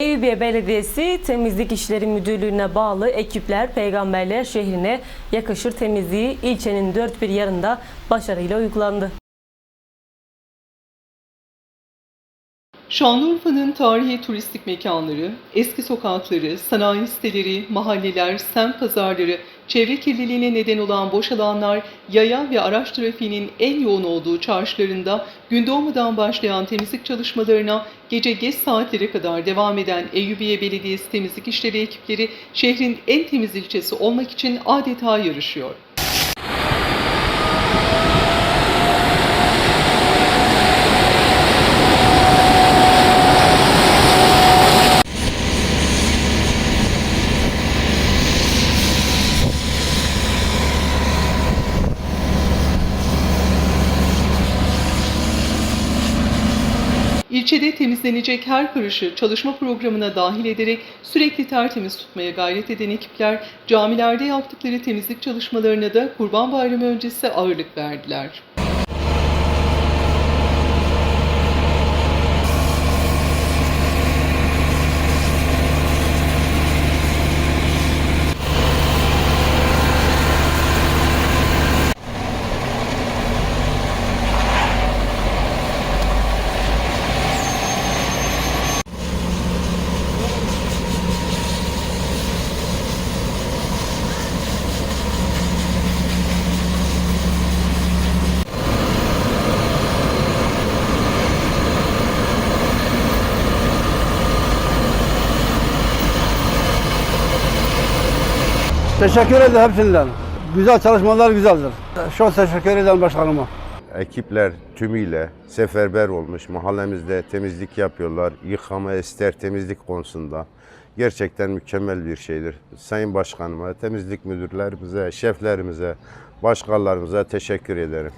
Eyüpiye Belediyesi Temizlik İşleri Müdürlüğü'ne bağlı ekipler Peygamberler şehrine yakışır temizliği ilçenin dört bir yanında başarıyla uygulandı. Şanlıurfa'nın tarihi turistik mekanları, eski sokakları, sanayi siteleri, mahalleler, semt pazarları, çevre kirliliğine neden olan boş alanlar, yaya ve araç trafiğinin en yoğun olduğu çarşılarında gün doğmadan başlayan temizlik çalışmalarına gece geç saatlere kadar devam eden Eyyubiye Belediyesi temizlik işleri ekipleri şehrin en temiz ilçesi olmak için adeta yarışıyor. İlçede temizlenecek her karışı çalışma programına dahil ederek sürekli tertemiz tutmaya gayret eden ekipler camilerde yaptıkları temizlik çalışmalarına da Kurban Bayramı öncesi ağırlık verdiler. Teşekkür ederim hepsinden. Güzel çalışmalar güzeldir. Çok teşekkür ederim başkanıma. Ekipler tümüyle seferber olmuş. Mahallemizde temizlik yapıyorlar. Yıkama, ester, temizlik konusunda. Gerçekten mükemmel bir şeydir. Sayın Başkanıma, temizlik müdürlerimize, şeflerimize, başkanlarımıza teşekkür ederim.